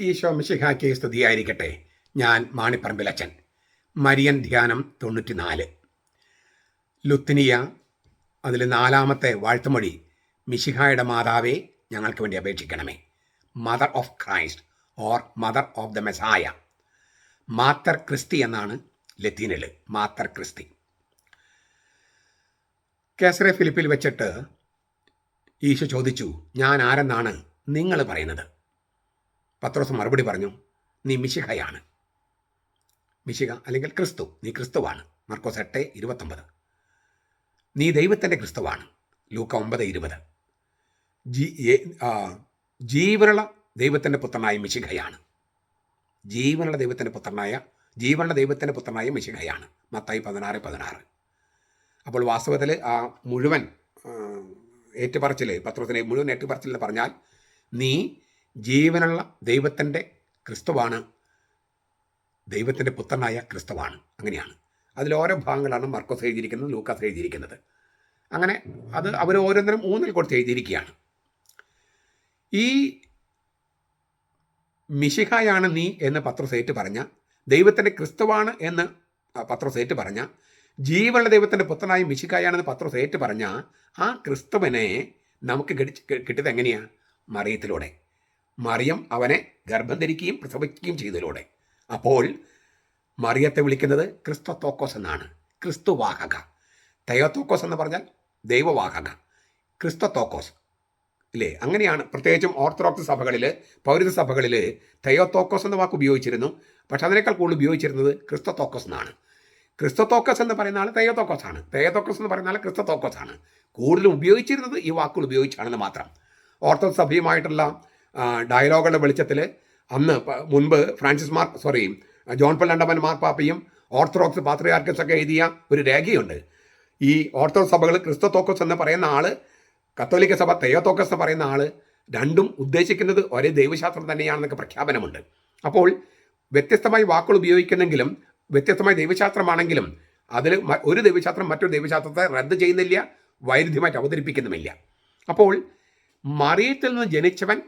ഈശോ മിശിഹായ്ക്ക് സ്തുതിയായിരിക്കട്ടെ. ഞാൻ മാണിപ്പറമ്പിലച്ചൻ മരിയൻ ധ്യാനം തൊണ്ണൂറ്റിനാല്. ലുത്തിനിയ അതിൽ നാലാമത്തെ വാഴ്ത്തുമൊഴി മിശിഹായുടെ മാതാവേ ഞങ്ങൾക്ക് വേണ്ടി അപേക്ഷിക്കണമേ. Mother of Christ or mother of the Messiah Mather ക്രിസ്തി എന്നാണ് ലത്തീനിൽ മാത്തർ ക്രിസ്തി കേസറെ ഫിലിപ്പിൽ വെച്ചിട്ട് ഈശോ ചോദിച്ചു ഞാൻ ആരെന്നാണ് നിങ്ങൾ പറയുന്നത്? പത്രോസ് മറുപടി പറഞ്ഞു നീ മിശിഹയാണ്. മിശിഹ അല്ലെങ്കിൽ ക്രിസ്തു നീ ക്രിസ്തുവാണ്. മർക്കോസ് എട്ട് ഇരുപത്തൊമ്പത്. നീ ദൈവത്തിന്റെ ക്രിസ്തുവാണ്. ലൂക്ക ഒമ്പത് ഇരുപത്. ജീ ജീവനുള്ള ദൈവത്തിന്റെ പുത്രനായ മിശിഹയാണ്. ജീവനുള്ള ദൈവത്തിന്റെ പുത്രനായ ജീവനുള്ള ദൈവത്തിന്റെ പുത്രനായ മിശിഹയാണ്. മത്തായി പതിനാറ് പതിനാറ്. അപ്പോൾ വാസ്തവത്തിൽ ആ മുഴുവൻ ഏറ്റുപറച്ചിൽ പത്രത്തിനെ മുഴുവൻ ഏറ്റുപറച്ചിൽ എന്ന് പറഞ്ഞാൽ നീ ജീവനുള്ള ദൈവത്തിന്റെ ക്രിസ്തുവാണ്. ദൈവത്തിന്റെ പുത്രനായ ക്രിസ്തുവാണ്. അങ്ങനെയാണ്. അതിൽ ഓരോ ഭാഗങ്ങളാണ് മർക്കോസ് എഴുതിയിരിക്കുന്നത് ലൂക്കാസ് എഴുതിയിരിക്കുന്നത്. അങ്ങനെ അത് അവർ ഓരോന്നിനും ഊന്നൽ കൊടുത്ത് എഴുതിയിരിക്കുകയാണ്. ഈ മിശിഹായാണ് നീ എന്ന് പത്രസേറ്റ് പറഞ്ഞ ദൈവത്തിന്റെ ക്രിസ്തുവാണ് എന്ന് പത്രസേറ്റ് പറഞ്ഞ ജീവനുള്ള ദൈവത്തിന്റെ പുത്രനായ മിശിഹായാണെന്ന് പത്രസേറ്റ് പറഞ്ഞ ആ ക്രിസ്തുവിനെ നമുക്ക് കിടി- കിട്ടിയത് എങ്ങനെയാണ് മറിയത്തിലൂടെ. മറിയം അവനെ ഗർഭം ധരിക്കുകയും പ്രസവിക്കുകയും ചെയ്തതിലൂടെ. അപ്പോൾ മറിയത്തെ വിളിക്കുന്നത് ക്രിസ്തോത്തോക്കോസ് എന്നാണ്. ക്രിസ്തുവാഹക. തയോത്തോക്കോസ് എന്ന് പറഞ്ഞാൽ ദൈവവാഹക. ക്രിസ്തോത്തോക്കോസ്. ഇല്ലേ? അങ്ങനെയാണ്. പ്രത്യേകിച്ചും ഓർത്തഡോക്സ് സഭകളിൽ പൗരത സഭകളിൽ തയോത്തോക്കോസ് എന്ന വാക്ക് ഉപയോഗിച്ചിരുന്നു. പക്ഷെ അതിനേക്കാൾ കൂടുതൽ ഉപയോഗിച്ചിരുന്നത് ക്രിസ്തോത്തോക്കോസ് എന്നാണ്. ക്രിസ്തോത്തോക്കസ് എന്ന് പറയുന്ന ആൾ തയ്യത്തോക്കോസ് ആണ്. തയ്യത്തോക്കസ് എന്ന് പറയുന്ന ആൾ ക്രിസ്തോത്തോക്കോസ് ആണ്. കൂടുതലും ഉപയോഗിച്ചിരുന്നത് ഈ വാക്കുകൾ ഉപയോഗിച്ചാണെന്ന് മാത്രം. ഓർത്തഡോക്സ് സഭയുമായിട്ടുള്ള ഡയലോഗുകളുടെ വെളിച്ചത്തിൽ അന്ന് മുൻപ് Francis Mar sorry John Paul രണ്ടാമൻ മാർപ്പാപ്പയും ഓർത്തഡോക്സ് പാത്രിയാർക്കസ് ഒക്കെ എഴുതിയ ഒരു രേഖയുണ്ട്. ഈ ഓർത്തഡോക്സ് സഭകൾ ക്രിസ്തോത്തോക്കസ് എന്ന് പറയുന്ന ആൾ കത്തോലിക്ക സഭ തെയോത്തോക്കസ് എന്ന് പറയുന്ന ആൾ രണ്ടും ഉദ്ദേശിക്കുന്നത് ഒരേ ദൈവശാസ്ത്രം തന്നെയാണെന്നൊക്കെ പ്രഖ്യാപനമുണ്ട്. അപ്പോൾ വ്യത്യസ്തമായി വാക്കുകൾ ഉപയോഗിക്കുന്നെങ്കിലും വ്യത്യസ്തമായ ദൈവശാസ്ത്രമാണെങ്കിലും അതിൽ ഒരു ദൈവശാസ്ത്രം മറ്റൊരു ദൈവശാസ്ത്രത്തെ റദ്ദ് ചെയ്യുന്നില്ല വൈരുദ്ധ്യമായിട്ട് അവതരിപ്പിക്കുന്നുമില്ല. അപ്പോൾ മറിയത്തിൽ നിന്ന് ജനിച്ചവൻ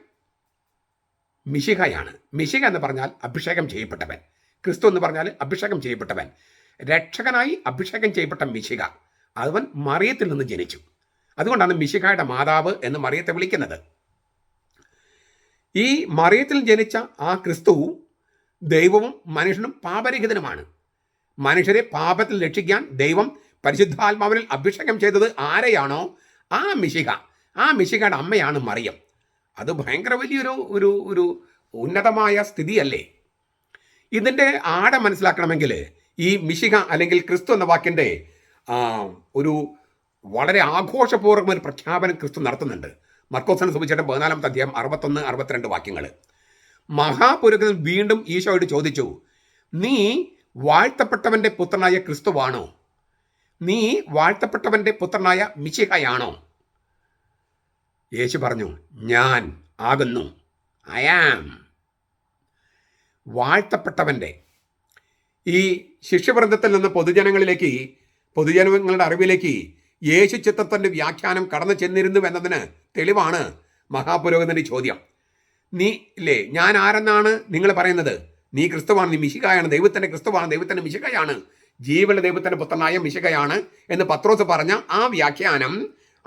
മിശിഹയാണ് മിശിഹ എന്ന് പറഞ്ഞാൽ അഭിഷേകം ചെയ്യപ്പെട്ടവൻ. ക്രിസ്തു എന്ന് പറഞ്ഞാൽ അഭിഷേകം ചെയ്യപ്പെട്ടവൻ. രക്ഷകനായി അഭിഷേകം ചെയ്യപ്പെട്ട മിശിക അവൻ മറിയത്തിൽ നിന്ന് ജനിച്ചു. അതുകൊണ്ടാണ് മിശിഹയുടെ മാതാവ് എന്ന് മറിയത്തെ വിളിക്കുന്നത്. ഈ മറിയത്തിൽ ജനിച്ച ആ ക്രിസ്തു ദൈവവും മനുഷ്യനും പാപരഹിതനുമാണ്. മനുഷ്യരെ പാപത്തിൽ രക്ഷിക്കാൻ ദൈവം പരിശുദ്ധാത്മാവിനിൽ അഭിഷേകം ചെയ്തത് ആരെയാണോ? ആ മിശിക ആ മിശികയുടെ അമ്മയാണ് മറിയം. അത് ഭയങ്കര വലിയൊരു ഒരു ഒരു ഉന്നതമായ സ്ഥിതിയല്ലേ? ഇതിന്റെ ആടെ മനസ്സിലാക്കണമെങ്കിൽ ഈ മിശിഹ അല്ലെങ്കിൽ ക്രിസ്തു എന്ന വാക്കിന്റെ ഒരു വളരെ ആഘോഷപൂർവം ഒരു പ്രഖ്യാപനം ക്രിസ്തു നടത്തുന്നുണ്ട്. മർക്കോസിനെ സംബന്ധിച്ചിട്ട് പതിനാലാമത്തെ അധ്യായം അറുപത്തൊന്ന് അറുപത്തിരണ്ട് വാക്യങ്ങൾ മഹാപുരോഹിതൻ വീണ്ടും ഈശോയോട് ചോദിച്ചു നീ വാഴ്ത്തപ്പെട്ടവന്റെ പുത്രനായ ക്രിസ്തുവാണോ? നീ വാഴ്ത്തപ്പെട്ടവന്റെ പുത്രനായ മിശിഹയാണോ? യേശു പറഞ്ഞു ഞാൻ ആകുന്നു. ഐ ആം വാഴ്ത്തപ്പെട്ടവന്റെ ഈ ശിഷ്യവൃന്ദത്തിൽ നിന്ന് പൊതുജനങ്ങളിലേക്ക് പൊതുജനങ്ങളുടെ അറിവിലേക്ക് യേശു ചിത്രത്തിന്റെ വ്യാഖ്യാനം കടന്നു ചെന്നിരുന്നു എന്നതിന് തെളിവാണ് മഹാപുരോഹിതന്റെ ചോദ്യം. നീ ഇല്ലേ? ഞാൻ ആരെന്നാണ് നിങ്ങൾ പറയുന്നത്? നീ ക്രിസ്തുവാണ് നീ മിശികയാണ് ദൈവത്തിന്റെ ക്രിസ്തുവാണ് ദൈവത്തിന്റെ മിശികയാണ് ജീവന ദൈവത്തിന്റെ പുത്രനായ മിശികയാണ് എന്ന് പത്രോസ് പറഞ്ഞ ആ വ്യാഖ്യാനം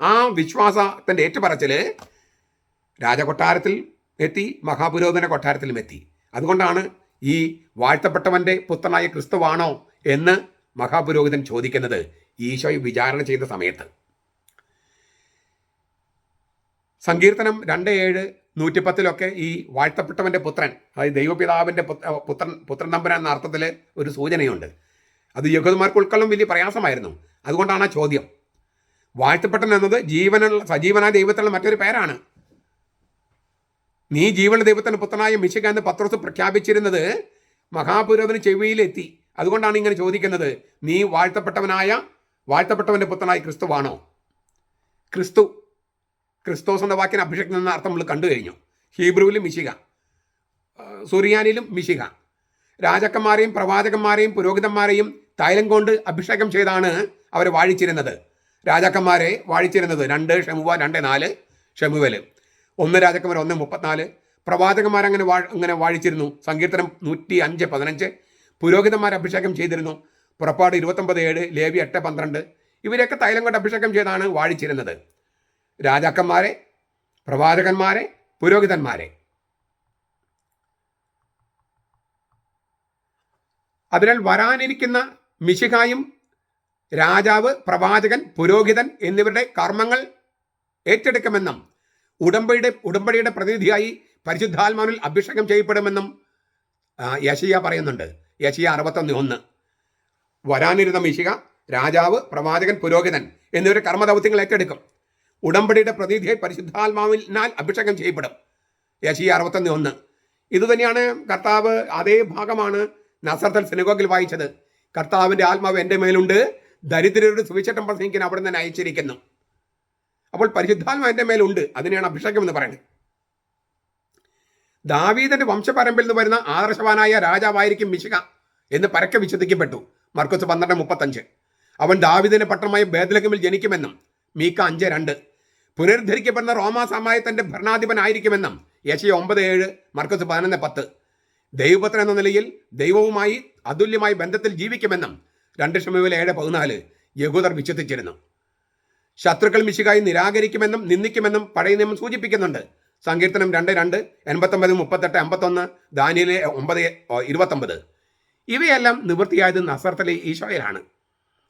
ആ വിശ്വാസത്തിന്റെ ഏറ്റുപറച്ചിൽ രാജകൊട്ടാരത്തിൽ എത്തി മഹാപുരോഹിതന കൊട്ടാരത്തിലും എത്തി. അതുകൊണ്ടാണ് ഈ വാഴ്ത്തപ്പെട്ടവന്റെ പുത്രനായ ക്രിസ്തുവാണോ എന്ന് മഹാപുരോഹിതൻ ചോദിക്കുന്നത്. ഈശോയെ വിചാരണ ചെയ്ത സമയത്ത്. സങ്കീർത്തനം രണ്ട് ഏഴ് നൂറ്റിപ്പത്തിലൊക്കെ ഈ വാഴ്ത്തപ്പെട്ടവന്റെ പുത്രൻ അതായത് ദൈവപിതാവിന്റെ പുത്ര- പുത്രൻ പുത്രൻ തമ്പുരാൻ എന്ന അർത്ഥത്തിൽ ഒരു സൂചനയുണ്ട്. അത് യഹൂദന്മാർക്ക് ഉൾക്കൊള്ളും വലിയ പ്രയാസമായിരുന്നു. അതുകൊണ്ടാണ് ആ ചോദ്യം. വാഴ്ത്തപ്പെട്ടൻ എന്നത് ജീവനുള്ള സജീവനായ ദൈവത്തിലുള്ള മറ്റൊരു പേരാണ്. നീ ജീവനുള്ള ദൈവത്തിന്റെ പുത്രനായ മിശിക എന്ന് പത്രോസ് പ്രഖ്യാപിച്ചിരുന്നത് മഹാപുരോഹിതന് ചെവിയിലെത്തി. അതുകൊണ്ടാണ് ഇങ്ങനെ ചോദിക്കുന്നത്. നീ വാഴ്ത്തപ്പെട്ടവനായ വാഴ്ത്തപ്പെട്ടവന്റെ പുത്രനായ ക്രിസ്തുവാണോ? ക്രിസ്തു ക്രിസ്തോസ് എന്ന വാക്കിന് അഭിഷേകം എന്ന അർത്ഥം നമ്മൾ കണ്ടു കഴിഞ്ഞു. ഹീബ്രുവിലും മിശിക സുറിയാനിലും മിശിക രാജാക്കന്മാരെയും പ്രവാചകന്മാരെയും പുരോഹിതന്മാരെയും തൈലം കൊണ്ട് അഭിഷേകം ചെയ്താണ് അവരെ വാഴിച്ചിരുന്നത്. രാജാക്കന്മാരെ വാഴിച്ചിരുന്നത് രണ്ട് ഷമുവ രണ്ട് നാല് ഷെമുവൽ. ഒന്ന് രാജാക്കന്മാർ ഒന്ന് മുപ്പത്തിനാല്. പ്രവാചകന്മാരങ്ങനെ വാ അങ്ങനെ വാഴിച്ചിരുന്നു. സങ്കീർത്തനം നൂറ്റി അഞ്ച് പതിനഞ്ച്. പുരോഹിതന്മാർ അഭിഷേകം ചെയ്തിരുന്നു. പുറപ്പാട് ഇരുപത്തൊമ്പത് ഏഴ് ലേവി എട്ട് പന്ത്രണ്ട്. ഇവരെയൊക്കെ തൈലം കൊണ്ട് അഭിഷേകം ചെയ്താണ് വാഴിച്ചിരുന്നത്. രാജാക്കന്മാരെ പ്രവാചകന്മാരെ പുരോഹിതന്മാരെ. അതിനാൽ വരാനിരിക്കുന്ന മിശിഹായും രാജാവ് പ്രവാചകൻ പുരോഹിതൻ എന്നിവരുടെ കർമ്മങ്ങൾ ഏറ്റെടുക്കുമെന്നും ഉടമ്പടിയുടെ ഉടമ്പടിയുടെ പ്രതിനിധിയായി പരിശുദ്ധാത്മാവിൽ അഭിഷേകം ചെയ്യപ്പെടുമെന്നും യശിയ പറയുന്നുണ്ട്. യശിയ അറുപത്തൊന്ന് ഒന്ന്. വരാനിരുന്ന മിശിക രാജാവ് പ്രവാചകൻ പുരോഹിതൻ എന്നിവരുടെ കർമ്മദൗത്യങ്ങൾ ഏറ്റെടുക്കും. ഉടമ്പടിയുടെ പ്രതിനിധിയായി പരിശുദ്ധാത്മാവിനാൽ അഭിഷേകം ചെയ്യപ്പെടും. യശിയ അറുപത്തൊന്ന് ഒന്ന്. ഇതുതന്നെയാണ് കർത്താവ് അതേ ഭാഗമാണ് നസർത്തൽ സിനഗോഗിൽ വായിച്ചത്. കർത്താവിന്റെ ആത്മാവ് എന്റെ മേലുണ്ട് ദരിദ്രരുടെ സുവിശേഷം പ്രസംഗിക്കാൻ അവിടെ നിന്ന് അയച്ചിരിക്കുന്നു. അപ്പോൾ പരിശുദ്ധാത്മ എന്റെ മേലുണ്ട് അതിനെയാണ് അഭിഷേകം എന്ന് പറയുന്നത്. ദാവീദന്റെ വംശപരമ്പിൽ നിന്ന് വരുന്ന ആദർശവാനായ രാജാവായിരിക്കും മിശിക എന്ന് പരക്കെ വിശ്വസിക്കപ്പെട്ടു. മർക്കസ് പന്ത്രണ്ട് മുപ്പത്തഞ്ച്. അവൻ ദാവീദിന്റെ പട്ടണമായ ബേദലകമിൽ ജനിക്കുമെന്നും മീക്ക അഞ്ച് രണ്ട്. പുനരുദ്ധരിക്കപ്പെടുന്ന റോമാ സമായത്തിന്റെ ഭരണാധിപനായിരിക്കുമെന്നും യശയ ഒമ്പത് ഏഴ് മർക്കസ് പതിനൊന്ന് പത്ത്. ദൈവപുത്രൻ എന്ന നിലയിൽ ദൈവവുമായി അതുല്യമായി ബന്ധത്തിൽ ജീവിക്കുമെന്നും രണ്ട് ഷമുവിൽ ഏഴ് പതിനാല് യഹൂദർ വിശ്വസിച്ചിരുന്നു. ശത്രുക്കൾ മിശികായി നിരാകരിക്കുമെന്നും നിന്ദിക്കുമെന്നും പഴയ നിയമം സൂചിപ്പിക്കുന്നുണ്ട്. സങ്കീർത്തനം രണ്ട് രണ്ട് എൺപത്തൊമ്പത് മുപ്പത്തെട്ട് അമ്പത്തൊന്ന് ദാനിയിലെ ഒമ്പത് ഇരുപത്തൊമ്പത്. ഇവയെല്ലാം നിവൃത്തിയായത് നസർത്തലി ഈശോയിലാണ്.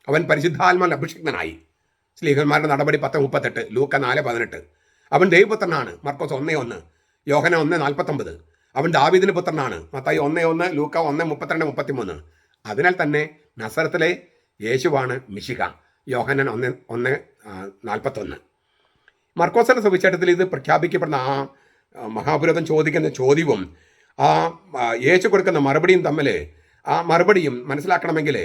അവൻ പരിശുദ്ധാത്മാൽ അഭിഷിക്തനായി. സ്ലീഹന്മാരുടെ നടപടി പത്ത് മുപ്പത്തെട്ട് ലൂക്ക നാല് പതിനെട്ട്. അവൻ ദൈവപുത്രനാണ് മർക്കോസ് ഒന്നേ ഒന്ന് യോഹന ഒന്ന് നാൽപ്പത്തൊമ്പത്. അവൻ ദാവീദിന് പുത്രനാണ് മത്തായി ഒന്നേ ഒന്ന് ലൂക്ക ഒന്ന് മുപ്പത്തിരണ്ട് മുപ്പത്തിമൂന്ന്. അതിനാൽ തന്നെ നസറത്തിലെ യേശുവാണ് മിശിക യോഹനൻ ഒന്ന് ഒന്ന് നാൽപ്പത്തൊന്ന്. മർക്കോസിന്റെ സുവിശേഷത്തിൽ ഇത് പ്രഖ്യാപിക്കപ്പെടുന്ന ആ ആ, ചോദിക്കുന്ന ചോദ്യവും ആ യേശു കൊടുക്കുന്ന മറുപടിയും തമ്മിൽ ആ മറുപടിയും മനസ്സിലാക്കണമെങ്കിൽ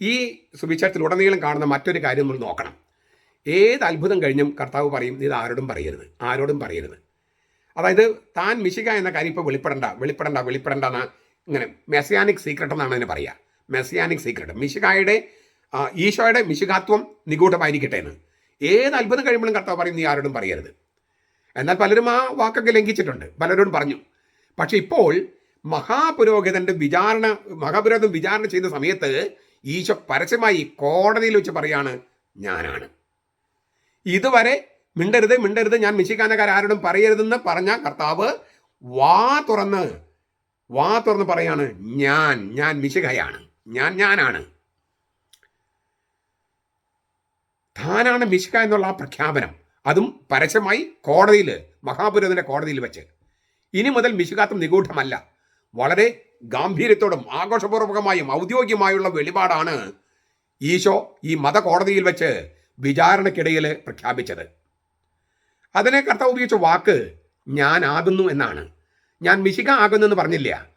ഈ സുവിശേഷത്തിൽ സുവിശേഷത്തിലുടനീളം കാണുന്ന മറ്റൊരു കാര്യം നമ്മൾ നോക്കണം. ഏത് അത്ഭുതം കഴിഞ്ഞും കർത്താവ് പറയും ഇത് ആരോടും പറയരുത് ആരോടും പറയരുത്. അതായത് താൻ മിശിക എന്ന കാര്യം ഇപ്പോൾ വെളിപ്പെടണ്ട വെളിപ്പെടണ്ട വെളിപ്പെടണ്ട എന്ന് ഇങ്ങനെ മെസ്സിയാനിക് സീക്രട്ട് എന്നാണ് അതിന് പറയുക മെസ്സിയാനിക് സീക്രട്ട് മിശുകായുടെ ഈശോയുടെ മിശുകാത്വം നിഗൂഢമായിരിക്കട്ടെ എന്ന്. ഏത് അത്ഭുതം കഴിയുമ്പോഴും കർത്താവ് പറയും നീ ആരോടും പറയരുത്. എന്നാൽ പലരും ആ വാക്കൊക്കെ ലംഘിച്ചിട്ടുണ്ട്. പലരോടും പറഞ്ഞു. പക്ഷെ ഇപ്പോൾ മഹാപുരോഹിതന്റെ വിചാരണ മഹാപുരോഹിതൻ വിചാരണ ചെയ്യുന്ന സമയത്ത് ഈശോ പരസ്യമായി കോടതിയിൽ വെച്ച് പറയാണ് ഞാനാണ്. ഇതുവരെ മിണ്ടരുത് മിണ്ടരുത് ഞാൻ മിശിക്കാനക്കാർ ആരോടും പറയരുതെന്ന് പറഞ്ഞ കർത്താവ് വാ തുറന്ന് വാ തുറന്ന് പറയാണ് ഞാൻ ഞാൻ മിശികയാണ് ഞാൻ ഞാനാണ്. താനാണ് മിശിക എന്നുള്ള ആ പ്രഖ്യാപനം. അതും പരസ്യമായി കോടതിയിൽ മഹാപുരോഹിതന്റെ കോടതിയിൽ വെച്ച്. ഇനി മുതൽ മിശികാത്വം നിഗൂഢമല്ല. വളരെ ഗാംഭീര്യത്തോടും ആഘോഷപൂർവകമായും ഔദ്യോഗികമായുള്ള വെളിപാടാണ് ഈശോ ഈ മതകോടതിയിൽ വെച്ച് വിചാരണക്കിടയിൽ പ്രഖ്യാപിച്ചത്. അതിനെ കർത്താവ് ഉപയോഗിച്ച വാക്ക് ഞാൻ ആകുന്നു എന്നാണ്. ഞാൻ മിശിക ആകുന്നു എന്ന് പറഞ്ഞില്ല.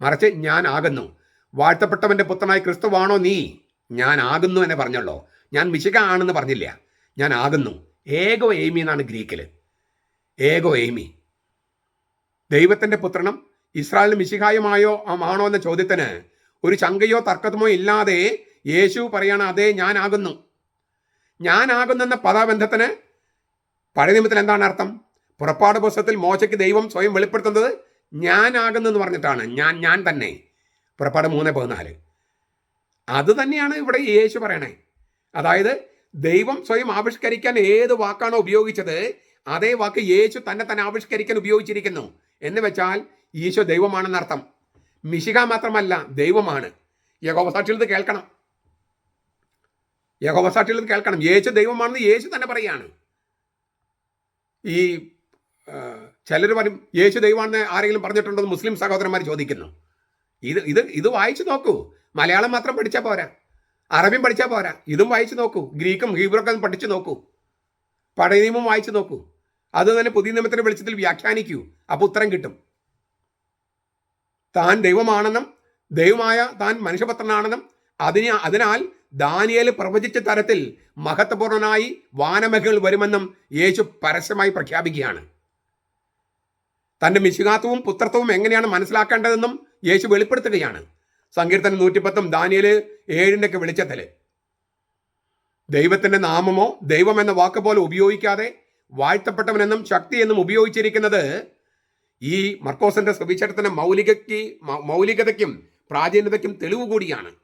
മറിച്ച് ഞാൻ ആകുന്നു വാഴ്ത്തപ്പെട്ടവന്റെ പുത്രനായ ക്രിസ്തുവാണോ നീ? ഞാൻ ആകുന്നു എന്നെ പറഞ്ഞല്ലോ. ഞാൻ മിശിക ആണെന്ന് പറഞ്ഞില്ല. ഞാൻ ആകുന്നു. ഏകോ എയ്മി എന്നാണ് ഗ്രീക്കിൽ ഏകോ എയ്മി ദൈവത്തിന്റെ പുത്രനും ഇസ്രായേലിന് മിശിഹായുമായോ ആണോ എന്ന ചോദ്യത്തിന് ഒരു ശങ്കയോ തർക്കമോ ഇല്ലാതെ യേശു പറയാണ് അതെ ഞാനാകുന്നു ഞാനാകുന്നെന്ന പദബന്ധത്തിന് പഴയ നിയമത്തിൽ എന്താണ് അർത്ഥം? പുറപ്പാട് പുസ്തകത്തിൽ മോശയ്ക്ക് ദൈവം സ്വയം വെളിപ്പെടുത്തുന്നത് ഞാനാകുന്നു എന്ന് പറഞ്ഞിട്ടാണ്. ഞാൻ ഞാൻ തന്നെ. പുറപ്പാട് മൂന്ന് പതിനാല്. അത് തന്നെയാണ് ഇവിടെ യേശു പറയണേ. അതായത് ദൈവം സ്വയം ആവിഷ്കരിക്കാൻ ഏത് വാക്കാണോ ഉപയോഗിച്ചത് അതേ വാക്ക് യേശു തന്നെ തന്നെ ആവിഷ്കരിക്കാൻ ഉപയോഗിച്ചിരിക്കുന്നു. എന്ന് വെച്ചാൽ ഈശോ ദൈവമാണെന്നർത്ഥം മിശിക മാത്രമല്ല ദൈവമാണ്. യഹോവസാക്ഷിയിൽ ഇത് കേൾക്കണം. യഹോവസാക്ഷിയിൽ ഇത് കേൾക്കണം. യേശു ദൈവമാണെന്ന് യേശു തന്നെ പറയാണ് ഈ ചിലർ പറയും യേശു ദൈവമാണെന്ന് ആരെങ്കിലും പറഞ്ഞിട്ടുണ്ടോ എന്ന് മുസ്ലിം സഹോദരന്മാർ ചോദിക്കുന്നു. ഇത് ഇത് ഇത് വായിച്ചു നോക്കൂ. മലയാളം മാത്രം പഠിച്ചാൽ പോരാ. അറബിയും പഠിച്ചാൽ പോരാ. ഇതും വായിച്ചു നോക്കൂ. ഗ്രീക്കും ഹീബ്രൊക്കെ പഠിച്ചു നോക്കൂ. പഴയ നിയമം വായിച്ചു നോക്കൂ. അത് തന്നെ പുതിയ നിയമത്തിന്റെ വെളിച്ചത്തിൽ വ്യാഖ്യാനിക്കൂ. അപ്പോൾ ഉത്തരം കിട്ടും. താൻ ദൈവമാണെന്നും ദൈവമായ താൻ മനുഷ്യപത്രനാണെന്നും അതിന് അതിനാൽ ദാനിയേൽ പ്രവചിച്ച തരത്തിൽ മഹത്വപൂർണനായി വാനമഹികൾ വരുമെന്നും യേശു പരസ്യമായി പ്രഖ്യാപിക്കുകയാണ്. തന്റെ മിശുകാത്വവും പുത്രത്വവും എങ്ങനെയാണ് മനസ്സിലാക്കേണ്ടതെന്നും യേശു വെളിപ്പെടുത്തുകയാണ്. സങ്കീർത്തനം നൂറ്റിപ്പത്തും ദാനിയൽ ഏഴിന്റെ ഒക്കെ വെളിച്ചത്തിൽ. ദൈവത്തിന്റെ നാമമോ ദൈവം എന്ന വാക്ക് പോലെ ഉപയോഗിക്കാതെ വാഴ്ത്തപ്പെട്ടവനെന്നും ശക്തി എന്നും ഉപയോഗിച്ചിരിക്കുന്നത് ഈ മർക്കോസിന്റെ സുവിശേഷത്തിന്റെ മൗലികയ്ക്ക് മൗലികതയ്ക്കും പ്രാചീനതയ്ക്കും തെളിവ് കൂടിയാണ്.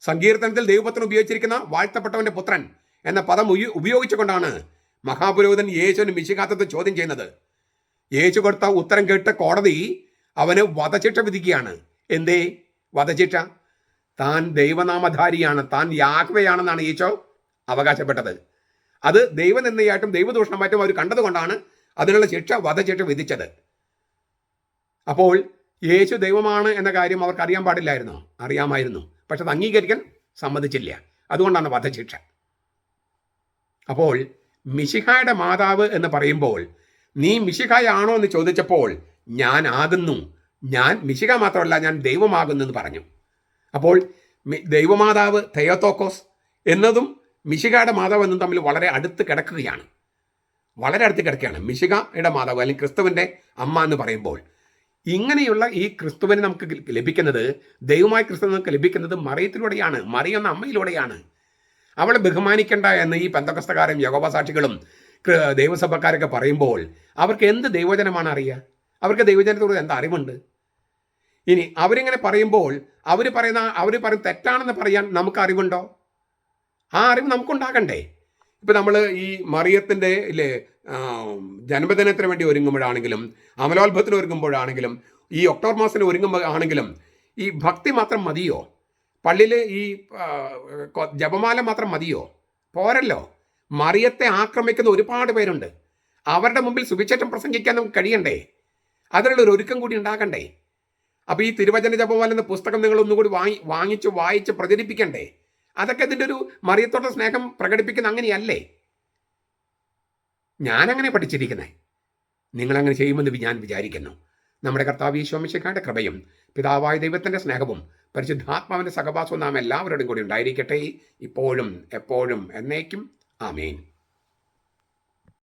സങ്കീർത്തനത്തിൽ ദൈവപുത്രൻ ഉപയോഗിച്ചിരിക്കുന്ന വാഴ്ത്തപ്പെട്ടവന്റെ പുത്രൻ എന്ന പദം ഉപയോഗിച്ചുകൊണ്ടാണ് മഹാപുരോഹിതൻ യേശുവിന് മിശികാത്തത്തെ ചോദ്യം ചെയ്യുന്നത്. യേശു കൊടുത്ത ഉത്തരം കേട്ട് കോടതി അവന് വധശിക്ഷ വിധിക്കുകയാണ്. എന്തേ? വധശിക്ഷ. താൻ ദൈവനാമധാരിയാണ്. താൻ യാഗ്വയാണെന്നാണ് ഈശോ അവകാശപ്പെട്ടത്. അത് ദൈവനിന്ദയായിട്ടും ദൈവദൂഷണമായിട്ടും അവർ കണ്ടതുകൊണ്ടാണ് അതിനുള്ള ശിക്ഷ വധശിക്ഷ വിധിച്ചത്. അപ്പോൾ യേശു ദൈവമാണ് എന്ന കാര്യം അവർക്ക് അറിയാൻ പാടില്ലായിരുന്നു? അറിയാമായിരുന്നു. പക്ഷെ അത് അംഗീകരിക്കാൻ സമ്മതിച്ചില്ല. അതുകൊണ്ടാണ് വധശിക്ഷ. അപ്പോൾ മിശിഹായുടെ മാതാവ് എന്ന് പറയുമ്പോൾ നീ മിശിഹായാണോ എന്ന് ചോദിച്ചപ്പോൾ ഞാൻ ആകുന്നു ഞാൻ മിശിക മാത്രമല്ല ഞാൻ ദൈവമാകുന്നു എന്ന് പറഞ്ഞു. അപ്പോൾ ദൈവമാതാവ് തെയോത്തോക്കോസ് എന്നതും മിശികയുടെ മാതാവ് എന്നും തമ്മിൽ വളരെ അടുത്ത് കിടക്കുകയാണ്. വളരെ അടുത്ത് കിടക്കുകയാണ്. മിശികയുടെ മാതാവ് അല്ലെങ്കിൽ ക്രിസ്തുവിന്റെ അമ്മ എന്ന് പറയുമ്പോൾ ഇങ്ങനെയുള്ള ഈ ക്രിസ്തുവിനെ നമുക്ക് ലഭിക്കുന്നത് ദൈവമായ ക്രിസ്തു നമുക്ക് ലഭിക്കുന്നത് മറിയത്തിലൂടെയാണ് മറിയ എന്ന അമ്മയിലൂടെയാണ്. അവളെ ബഹുമാനിക്കേണ്ട എന്ന് ഈ പെന്തക്കസ്തക്കാരും യോഗോപസാക്ഷികളും ക്ര- ദൈവസഭക്കാരൊക്കെ പറയുമ്പോൾ അവർക്ക് എന്ത് ദൈവജനമാണ് അറിയുക അവർക്ക് ദൈവജനത്തോട് എന്താ അറിവുണ്ട്? ഇനി അവരിങ്ങനെ പറയുമ്പോൾ അവർ പറയുന്ന അവർ പറയും തെറ്റാണെന്ന് പറയാൻ നമുക്ക് അറിവുണ്ടോ? ആ അറിവ് നമുക്കുണ്ടാകണ്ടേ. ഇപ്പം നമ്മൾ ഈ മറിയത്തിന്റെ ഇല്ലേ ജന്മദിനത്തിന് വേണ്ടി ഒരുങ്ങുമ്പോഴാണെങ്കിലും അമലോത്ഭവത്തിന് ഒരുങ്ങുമ്പോഴാണെങ്കിലും ഈ ഒക്ടോബർ മാസത്തിന് ഒരുങ്ങുമ്പോൾ ആണെങ്കിലും ഈ ഭക്തി മാത്രം മതിയോ? പള്ളിയിൽ ഈ ജപമാല മാത്രം മതിയോ? പോരല്ലോ. മറിയത്തെ ആക്രമിക്കുന്ന ഒരുപാട് പേരുണ്ട്. അവരുടെ മുമ്പിൽ സുവിശേഷം പ്രസംഗിക്കാൻ നമുക്ക് കഴിയണ്ടേ? അതിനുള്ള ഒരു ഒരുക്കം കൂടി ഉണ്ടാക്കണ്ടേ? അപ്പോൾ ഈ തിരുവചന ജപമാല എന്ന പുസ്തകം നിങ്ങൾ ഒന്നുകൂടി വാങ്ങി വാങ്ങിച്ച് വായിച്ച് പ്രചരിപ്പിക്കണ്ടേ? അതൊക്കെ ഇതിന്റെ ഒരു മറിയത്തോട്ട സ്നേഹം പ്രകടിപ്പിക്കുന്ന അങ്ങനെയല്ലേ? ഞാനങ്ങനെ പഠിച്ചിരിക്കുന്നത് നിങ്ങളങ്ങനെ ചെയ്യുമെന്ന് ഞാൻ വിചാരിക്കുന്നു. നമ്മുടെ കർത്താവ് ഈശോമിശക്കാരുടെ കൃപയും പിതാവായ ദൈവത്തിന്റെ സ്നേഹവും പരിശുദ്ധാത്മാവിന്റെ സഹവാസവും നാം എല്ലാവരോടും കൂടി ഉണ്ടായിരിക്കട്ടെ. ഇപ്പോഴും എപ്പോഴും എന്നേക്കും. ആമേൻ.